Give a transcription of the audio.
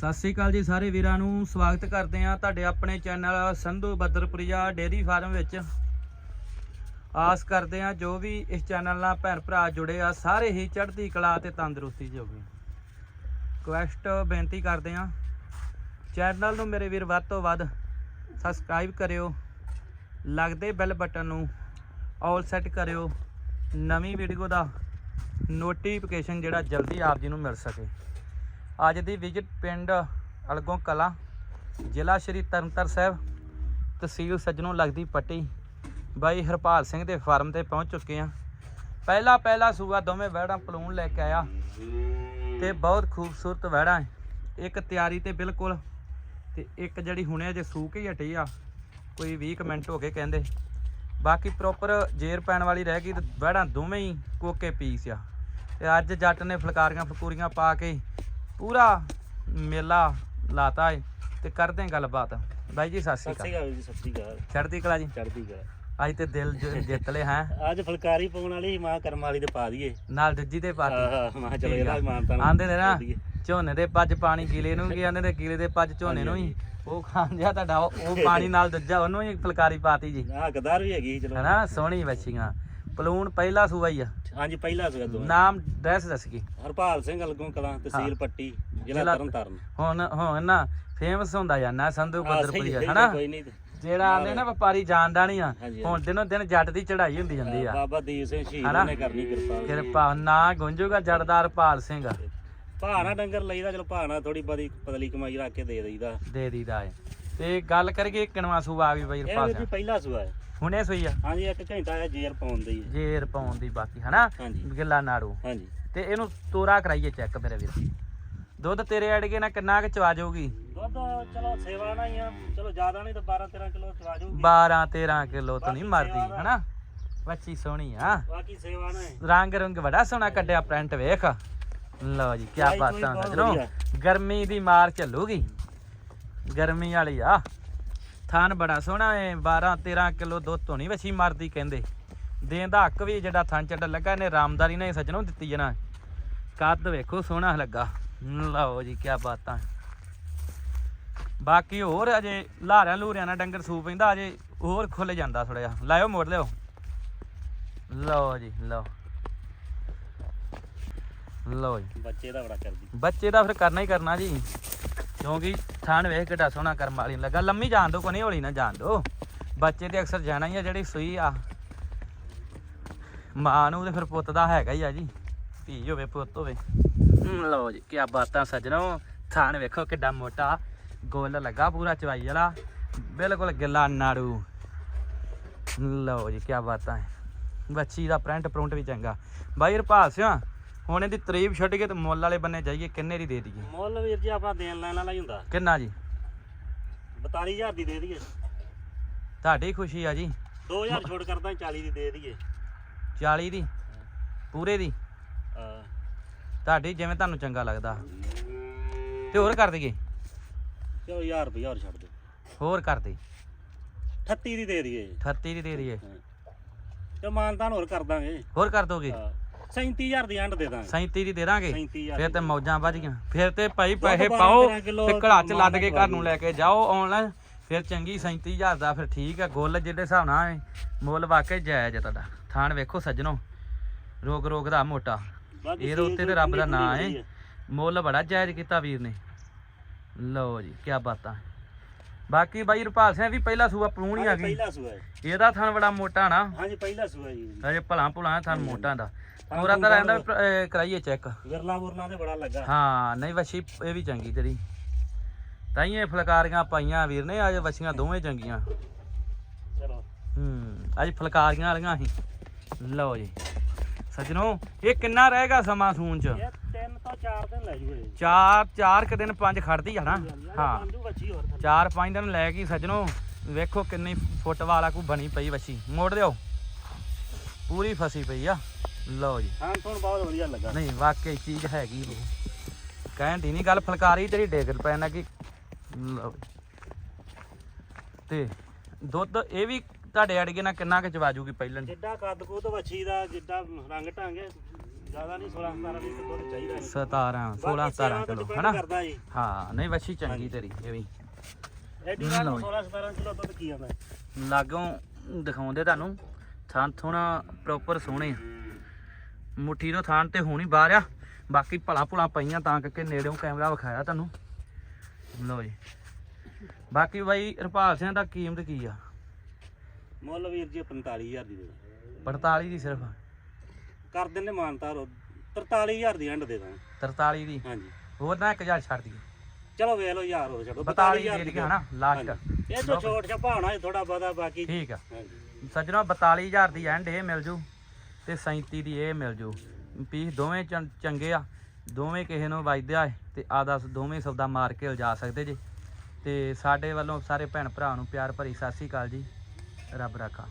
ਸਤਿ ਸ੍ਰੀ ਅਕਾਲ ਜੀ ਸਾਰੇ ਵੀਰਾਂ ਨੂੰ, ਸਵਾਗਤ ਕਰਦੇ ਆ ਤੁਹਾਡੇ ਆਪਣੇ channel Sandhu Baddarpuria dairy farm ਵਿੱਚ। ਆਸ ਕਰਦੇ ਆ ਜੋ ਵੀ ਇਸ ਚੈਨਲ ਨਾਲ ਭੈਣ ਭਰਾ ਜੁੜੇ ਆ, ਸਾਰੇ ਹੀ ਚੜ੍ਹਦੀ ਕਲਾ ਤੇ ਤੰਦਰੁਸਤੀ ਚ ਹੋਵੇ ਕੁਐਸਟ ਬੇਨਤੀ ਕਰਦੇ ਆ ਚੈਨਲ ਨੂੰ ਮੇਰੇ ਵੀਰ ਵੱਧ ਤੋਂ ਵੱਧ ਸਬਸਕ੍ਰਾਈਬ ਕਰਿਓ, ਲੱਗਦੇ ਬੈਲ ਬਟਨ ਨੂੰ ਆਲ ਸੈੱਟ ਕਰਿਓ, ਨਵੀਂ ਵੀਡੀਓ ਦਾ ਨੋਟੀਫਿਕੇਸ਼ਨ ਜਿਹੜਾ ਜਲਦੀ ਆਪ ਜੀ ਨੂੰ ਮਿਲ ਸਕੇ। ਅੱਜ ਦੀ ਵਿਜ਼ਿਟ ਪਿੰਡ ਅਲਗੋਂ ਕਲਾ, ਜ਼ਿਲ੍ਹਾ ਸ਼੍ਰੀ ਤਰਨਤਾਰਨ ਸਾਹਿਬ, ਤਹਿਸੀਲ ਸੱਜਣੋਂ ਲੱਗਦੀ ਪੱਟੀ। ਬਾਈ ਹਰਪਾਲ ਸਿੰਘ ਦੇ ਫਾਰਮ ਤੇ ਪਹੁੰਚ ਚੁੱਕੇ ਆ ਪਹਿਲਾ ਪਹਿਲਾ ਸੂਆ ਦੋਵੇਂ ਵਹਿੜਾਂ ਪਲੂਣ ਲੈ ਕੇ ਆਇਆ ਤੇ ਬਹੁਤ ਖੂਬਸੂਰਤ ਵਹਿੜਾਂ ਇੱਕ ਤਿਆਰੀ ਤੇ ਬਿਲਕੁਲ ਤੇ ਇੱਕ ਜਿਹੜੀ ਹੁਣੇ ਅਜੇ ਸੂਕ ਹੀ ਹਟੀ ਆ, ਕੋਈ 20 ਕੁ ਮਿੰਟ ਹੋ ਕੇ ਕਹਿੰਦੇ। ਬਾਕੀ ਪ੍ਰੋਪਰ ਜੇਰ ਪੈਣ ਵਾਲੀ ਰਹਿ ਗਈ ਤੇ ਵਹਿੜਾਂ ਦੋਵੇਂ ਹੀ ਕੋਕੇ ਪੀਸ ਆ। ਤੇ ਅੱਜ ਜੱਟ ਨੇ ਫਲਕਾਰੀਆਂ ਫਲਕੂਰੀਆਂ ਪਾ ਕੇ ਪੂਰਾ ਮੇਲਾ ਲਾਤਾ ਏ ਤੇ ਕਰਦੇ ਆਂ ਗੱਲਬਾਤ। ਬਾਈ ਜੀ ਸਤਿ ਸ਼੍ਰੀ ਅਕਾਲ। ਅਕਾਲ ਜੀ ਸ਼੍ਰੀ ਅਕਾਲ। ਚੜ੍ਹਦੀ ਕਲਾ ਜੀ। ਚੜ੍ਹਦੀ ਕਲਾ। ਅੱਜ ਤੇ ਦਿਲ ਜ- ਜਿੱਤ ਲਏ ਹੈ। ਅੱਜ ਫੁਲਕਾਰੀ ਪਾਉਣ ਵਾਲੀ ਮਾਂ ਕਰਮ ਵਾਲੀ ਦੇ ਪਾ ਦਈਏ। ਨਾਲ ਦੂਜੀ ਤੇ ਪਾਤੀ ਆਹ ਮਾਂ ਚਲੋ। ਇਹਦਾ ਆਂਦੇ ਨੇ ਨਾ ਝੋਨੇ ਦੇ ਪੱਜ ਪਾਣੀ ਕੀਲੇ ਨੂੰ ਕੀ ਆਂਦੇ ਨੇ ਕੀਲੇ ਦੇ ਪੱਜ ਝੋਨੇ ਨੂੰ ਹੀ ਉਹ ਖਾਂਦਿਆ ਤੁਹਾਡਾ ਉਹ ਉਹ ਪਾਣੀ ਨਾਲ ਦੂਜਾ ਉਹਨੂੰ ਹੀ ਫਲਕਾਰੀ ਪਾਤੀ ਜੀ। ਆਹ ਗਦਾਰ ਵੀ ਹੈਗੀ ਸੀ ਚਲੋ। ਹੈਨਾ ਸੋਹਣੀ ਬੱਚੀਆਂ ਪਲੂਣ ਪਹਿਲਾ ਸੂਆ ਹੀ ਆ। ਹਾਂਜੀ ਪਹਿਲਾ ਸੀਗਾ ਦੋ ਨਾਮ ਡਰੈਸ ਦੱਸ ਕੀ? ਹਰਪਾਲ ਸਿੰਘ ਅਲਗੋਂ ਕਲਾਂ ਤਹਿਸੀਲ ਪੱਟੀ ਜ਼ਿਲ੍ਹਾ ਤਰਨਤਾਰਨ। ਹੁਣ ਹੁਣ ਨਾ ਫੇਮਸ ਹੁੰਦਾ ਜਾਂਦਾ ਸੰਧੂ ਬੱਦਰਪੁਰੀਆ ਹਨਾ? ਕੋਈ ਨਹੀਂ। ਜਿਹੜਾ ਆਂਦੇ ਨਾ ਵਪਾਰੀ ਜਾਣਦਾ ਨਹੀਂ ਆ ਹੁਣ ਦਿਨੋਂ ਦਿਨ ਜੱਟ ਦੀ ਚੜ੍ਹਾਈ ਹੁੰਦੀ ਜਾਂਦੀ ਆ। ਬਾਬਾ ਦੀਪ ਸਿੰਘ ਸ਼ਹੀਦ? ਨੇ ਕਰਨੀ ਕਿਰਪਾ ਕਿਰਪਾ ਨਾ ਗੁੰਜੂਗਾ ਜੜਦਾਰ ਪਾਲ ਸਿੰਘ ਭਾਣਾ ਡੰਗਰ ਲਈਦਾ ਚਲੋ ਭਾਣਾ ਥੋੜੀ ਬਦੀ ਪਤਲੀ ਕਮਾਈ ਰੱਖ ਕੇ ਦੇ ਦਈਦਾ। ਦੇ ਦੀਦਾ ਏ ਤੇ ਗੱਲ ਕਰੀਏ ਕਿਣਵਾ ਸੂਆ ਆ ਗਈ ਬਈ ਇਹ ਰਪਾਲ ਵੀ ਜੀ ਸਿੰਘ ਪਹਿਲਾ ਸੂਆ ਹੈ। ਹੁਣੇ ਸੂਈ ਆ। ਹਾਂਜੀ ਇੱਕ ਘੰਟਾ ਹੈ ਜੇਰ ਪਾਉਣ ਦੀ ਹੈ। ਜੇਰ ਪਾਉਣ ਦੀ ਬਾਕੀ ਹਨਾ? ਹਾਂਜੀ। ਗਿੱਲਾ ਨਾੜੂ। ਹਾਂਜੀ। ਤੇ ਇਹਨੂੰ ਤੋਰਾ ਕਰਾਈਏ ਚੈੱਕ ਮੇਰੇ ਵੀਰ। ਦੁੱਧ ਤੇਰੇ ਅੜਗੇ ਨਾ ਕਿੰਨਾ ਕੁ ਚਵਾ ਜਾਊਗੀ? ਦੁੱਧ ਚਲੋ ਸੇਵਾ ਨਾਲ ਹੀ ਆ। ਚਲੋ ਜ਼ਿਆਦਾ ਨਹੀਂ ਤਾਂ 12 13 ਕਿਲੋ ਚਵਾ ਜੂਗੀ 12 13 ਕਿਲੋ ਤੋਂ ਨਹੀਂ ਮਰਦੀ ਹਨਾ? ਬੱਚੀ ਸੋਹਣੀ ਆ। ਬਾਕੀ ਸੇਵਾ ਨਾਲ ਹੈ। ਰੰਗ ਰੰਗ ਬੜਾ ਸੋਹਣਾ ਕੱਢਿਆ ਪ੍ਰਿੰਟ ਵੇਖ। ਲਓ ਜੀ ਕੀ ਬਾਤਾਂ ਸਜਣੋ। ਗਰਮੀ ਦੀ ਮਾਰ ਚੱਲੂਗੀ। ਗਰਮੀ ਵਾਲੀ ਆ। ਥਾਨ ਬੜਾ ਸੋਹਣਾ ਏ 12 13 ਕਿਲੋ ਦੁੱਧ ਤੋਂ ਨਹੀਂ ਵਛੀ ਮਰਦੀ ਕਹਿੰਦੇ। ਦੇਣ ਦਾ ਹੱਕ ਵੀ ਜਿਹੜਾ ਥਾਨ ਚੱਡ ਲੱਗਾ ਨੇ ਰਾਮਦਾਰੀ ਨੇ ਸਜਣੋ ਦਿੱਤੀ ਜਨਾ ਕੱਦ ਵੇਖੋ ਸੋਹਣਾ ਲੱਗਾ। ਲਓ ਜੀ ਕੀ ਬਾਤਾਂ। ਬਾਕੀ ਹੋਰ ਅਜੇ ਲਾਰਿਆਂ ਲੂਰਿਆਂ ਨਾਲ ਡੰਗਰ ਸੂ ਪੈਂਦਾ ਅਜੇ ਹੋਰ ਖੁੱਲ ਜਾਂਦਾ ਥੋੜਾ ਜਿਹਾ। ਲਾਇਓ ਮੋੜ ਲਿਓ। ਲਓ ਜੀ ਲਓ। ਲਓ ਜੀ। ਬੱਚੇ ਦਾ ਬੜਾ ਕਰਦੀ। ਬੱਚੇ ਦਾ ਫਿਰ ਕਰਨਾ ਹੀ ਕਰਨਾ ਜੀ। ਕਿਉਂਕਿ ਥਾਣ ਵੇਖ ਕਿੱਡਾ ਸੋਹਣਾ ਕਰਮ ਵਾਲੀ ਨੂੰ ਲੱਗਾ। ਲੰਮੀ ਜਾਣ ਦੋ ਕੋਈ ਹੌਲੀ ਨਾ ਜਾਣ ਦੋ ਬੱਚੇ ਤੇ ਅਕਸਰ ਜਾਣਾ ਹੀ ਆ, ਜਿਹੜੀ ਸੂਈ ਆ। ਮਾਂ ਨੂੰ ਤੇ ਫਿਰ ਪੁੱਤ ਦਾ ਹੈਗਾ ਹੀ ਆ ਜੀ, ਧੀ ਹੋਵੇ, ਪੁੱਤ ਹੋਵੇ। ਲਓ ਜੀ ਕੀ ਬਾਤਾਂ ਸੱਜਣੋ। ਥਾਣ ਵੇਖੋ ਕਿੱਡਾ ਮੋਟਾ। ਗੋਲ ਲੱਗਾ ਪੂਰਾ ਚਵਾਈ ਵਾਲਾ। ਬਿਲਕੁਲ ਗਿੱਲਾ ਨਾੜੂ। ਲਓ ਜੀ ਕੀ ਬਾਤਾਂ। ਹੈ ਬੱਚੀ ਦਾ ਪ੍ਰਿੰਟ ਪ੍ਰਿੰਟ ਵੀ ਚੰਗਾ। ਬਾਈ ਰਪਾਲ ਸਿਆ ਹੁਣ ਇਹਦੀ ਤਰੀਫ ਛੱਡ ਕੇ ਤੇ ਮੁੱਲ ਵਾਲੇ ਬੰਨੇ ਜਾਈਏ ਕਿੰਨੇ ਦੀ ਦੇ ਦਈਏ? ਮੁੱਲ ਵੀਰ ਜੀ ਆਪਣਾ ਦੇਣ ਲੈਣ ਵਾਲਾ ਹੀ ਹੁੰਦਾ। ਕਿੰਨਾ ਜੀ? 42000 ਦੀ ਦੇ ਦਈਏ। ਤੁਹਾਡੀ ਖੁਸ਼ੀ ਆ ਜੀ। 2000 ਛੋੜ ਕਰਦਾ 40 ਦੀ ਦੇ ਦਈਏ। 40 ਦੀ? ਪੂਰੇ ਦੀ? ਹਾਂ। ਤੁਹਾਡੀ ਜਿਵੇਂ ਤੁਹਾਨੂੰ ਚੰਗਾ ਲੱਗਦਾ। ਤੇ ਹੋਰ ਕਰ ਦਈਏ? ਚਲੋ 1000 ਰੁਪਏ ਹੋਰ ਛੱਡ ਦੇ ਹੋਰ ਕਰ ਦੇ 38 ਦੀ ਦੇ ਦਈਏ। 38 ਦੀ ਦੇ ਦਈਏ। ਤੇ ਮਾਨਤਾਨ ਹੋਰ ਕਰ ਦਾਂਗੇ। ਹੋਰ ਕਰ ਦੋਗੇ? ਹਾਂ। 37000 ਦੀ ਐਂਡ ਦੇ ਦਾਂਗੇ। 37 ਦੀ ਦੇ ਦਾਂਗੇ। 37000 ਫਿਰ ਤੇ ਮੌਜਾਂ ਵੱਜ ਗਈਆਂ। ਫਿਰ ਤੇ ਭਾਈ ਪੈਸੇ ਬਾਰਾਂ ਪਾਓ ਤੇਰਾਂ ਕਿੱਲੋ ਤੇ ਘੜਾ ਚ ਲੱਦ ਮਾਂ ਕੇ ਦਾ ਘਰ ਨੂੰ ਲੈ ਕੇ ਜਾਓ ਆਨਲਾਈਨ ਫਿਰ ਚੰਗੀ 37000 ਦਾ ਫਿਰ ਠੀਕ ਹੈ ਗੁੱਲ ਜਿਹੜੇ ਹਿਸਾਬ ਨਾਲ ਹੈ ਮੁੱਲ ਵਾਕਈ ਜਾਇਜ਼ ਹੈ ਤੁਹਾਡਾ। ਥਾਣ ਵੇਖੋ ਸੱਜਣੋ। ਰੋਗ ਰੋਗ ਦਾ ਮੋਟਾ। ਬਾਕੀ ਇਹਦੇ ਉੱਤੇ ਤੇ ਰੱਬ ਦਾ ਨਾਂ ਹੈ ਮੁੱਲ ਬੜਾ ਜਾਇਜ਼ ਕੀਤਾ ਵੀਰ ਨੇ। ਲਓ ਜੀ ਕੀ ਬਾਤਾਂ। ਬਾਕੀ ਬਾਈ ਰੁਪਾਲ ਸਿੰਘ ਵੀ ਪਹਿਲਾ ਸੂਆ ਪਲੂਣੀ ਆ ਹਾਂਜੀ, ਗਈ। ਪਹਿਲਾ ਸੂਆ ਹੈ। ਇਹਦਾ ਥਣ ਬੜਾ ਮੋਟਾ ਨਾ। ਹਾਂਜੀ ਪਹਿਲਾ ਸੂਆ ਜੀ। ਅਜੇ ਭਲਾ ਭੁਲਾ ਥਣ ਮੋਟਾ ਦਾ। ਪੂਰਾ ਤਾਂ ਰਹਿੰਦਾ ਅਹ, ਕਰਾਈਏ ਚੈੱਕ ਵਿਰਲਾ ਵੁਰਲਾ ਤੇ ਬੜਾ ਲੱਗਾ। ਹਾਂ ਨਹੀਂ ਵਛੀ ਇਹ ਵੀ ਚੰਗੀ ਤੇਰੀ। ਤਾਈਏ ਫਲਕਾਰੀਆਂ ਪਾਈਆਂ ਵੀਰ ਨੇ ਅੱਜ ਵਛੀਆਂ ਦੋਵੇਂ ਚੰਗੀਆਂ। ਚਲੋ। ਹੂੰ ਅੱਜ ਫਲਕਾਰੀਆਂ ਵਾਲੀਆਂ ਸੀ। ਲਓ ਜੀ। ਸੱਜਣੋ ਇਹ ਕਿੰਨਾ ਰਹੇਗਾ ਸਮਾਂ ਸੂਨ ਚ? ਤੋਂ ਚਾਰ ਦਿਨ ਲੈ ਜੂਏ ਚਾਰ ਚਾਰ ਕੁ ਦਿਨ ਪੰਜ ਖੜਦੀ ਆ ਨਾ? ਹਾਂ। ਪੰਜੂ ਬੱਚੀ ਹੋਰ ਥੱਲੇ। ਚਾਰ ਪੰਜ ਦਿਨ ਲੈ ਗਈ ਸੱਜਣੋ। ਵੇਖੋ ਕਿੰਨੀ ਫੁੱਟ ਵਾਲਾ ਕੋ ਬਣੀ ਪਈ ਵਛੀ। ਮੋੜ ਦਿਓ। ਪੂਰੀ ਫਸੀ ਪਈ ਆ। ਲਓ ਜੀ। ਹਾਂ ਤੁਹਾਨੂੰ ਬਹੁਤ ਵਧੀਆ ਲੱਗਾ। ਨਹੀਂ ਵਾਕਈ ਚੀਜ਼ ਹੈਗੀ ਉਹ ਕਹਿਣ ਦੀ ਨਹੀਂ ਗੱਲ ਫਲਕਾਰੀ ਤੇਰੀ ਡੇਗਰ ਪੈਣਾ ਕਿ ਲਓ। ਜੀ। ਤੇ ਦੁੱਧ ਇਹ ਵੀ ਤੁਹਾਡੇ ਅੜਗੇ ਨਾਲ ਕਿੰਨਾ ਕੁ ਚਵਾਜੂਗੀ ਪਹਿਲਾਂ? ਜਿੱਡਾ ਕੱਦ ਕੁੱਦ ਵੱਛੀ ਦਾ ਜਿੱਡਾ ਰੰਗ ਢੰਗ ਜ਼ਿਆਦਾ ਨਹੀਂ 16 17 ਲੀਟਰ ਦੁੱਧ ਚਾਹੀਦਾ ਇਹਨੂੰ। 17 16 ਬਾਕੀ 17 ਸੇਵਾ ਤੇ ਕਿਲੋ ਹਨਾ? ਹਾਂ ਨਹੀਂ ਵੱਛੀ ਚੰਗੀ ਤੇਰੀ ਇਹ ਵੀ। ਐਡੀ ਨਾਲ ਲਓ ਜੀ। 16 17 ਕਿਲੋ ਦੁੱਧ ਕੀ ਆਉਂਦਾ? ਲਾਗੋਂ ਦਿਖਾਉਂਦੇ ਤੁਹਾਨੂੰ ਥਾਂ ਥੋਣਾ ਪ੍ਰੋਪਰ ਸੋਹਣੇ। ਮੁੱਠੀ ਤੋਂ ਥਾਂ ਤੇ ਹੋਣੀ ਬਾਹਰ ਆ ਬਾਕੀ ਭਲਾ ਭੁਲਾ ਪਈਆਂ ਤਾਂ ਕਰਕੇ ਨੇੜਿਓਂ ਕੈਮਰਾ ਵਿਖਾਇਆ ਤੁਹਾਨੂੰ। ਲਓ ਜੀ। ਬਾਕੀ ਬਾਈ ਰਪਾਲ ਸਿੰਘ ਦਾ ਕੀਮਤ ਕੀ ਆ? ਮੁੱਲ ਵੀਰ ਜੀ 45000 ਦੀ ਦੇ ਦਾਂ 45 ਦੀ ਸਿਰਫ? ਕਰ ਦਿੰਨੇ ਮਾਨਤਾਰ 43000 ਦੀ ਐਂਡ ਦੇ ਦਾਂ 43 ਦੀ? ਹਾਂਜੀ। ਹੋਰ ਨਾ 1000 ਛੱਡ ਦਈਏ ਚਲੋ ਵੇਖ ਲਓ ਯਾਰ ਹੋ ਛੱਡੋ। 42 ਦੇ ਦਈਏ ਹਨਾ ਲਾਸਟ ਹਾਂਜੀ। ਇਹ ਤੋਂ ਛੋਟ ਛਪਾਉਣਾ ਥੋੜਾ ਬਹੁਤਾ ਬਾਕੀ। ਠੀਕ ਆ। ਹਾਂਜੀ। ਸੱਜਣਾ 42000 ਦੀ ਐਂਡ ਇਹ ਮਿਲ ਜੂ ਤੇ 37 ਦੀ ਇਹ ਮਿਲ ਜੂ। ਪੀਸ ਦੋਵੇਂ ਚੰ- ਚੰਗੇ ਆ। ਦੋਵੇਂ ਕਿਸੇ ਨੂੰ ਵੱਜਦੇ ਆ ਤੇ ਆਦਾ ਦੋਵੇਂ ਸੌਦਾ ਮਾਰ ਕੇ ਲਿਜਾ ਸਕਦੇ ਜੇ। ਤੇ ਸਾਡੇ ਵੱਲੋਂ ਸਾਰੇ ਭੈਣ ਭਰਾ ਨੂੰ ਪਿਆਰ ਭਰੀ ਸਤਿ ਸ੍ਰੀ ਅਕਾਲ ਜੀ। ਰੱਬ ਰਾਖਾ।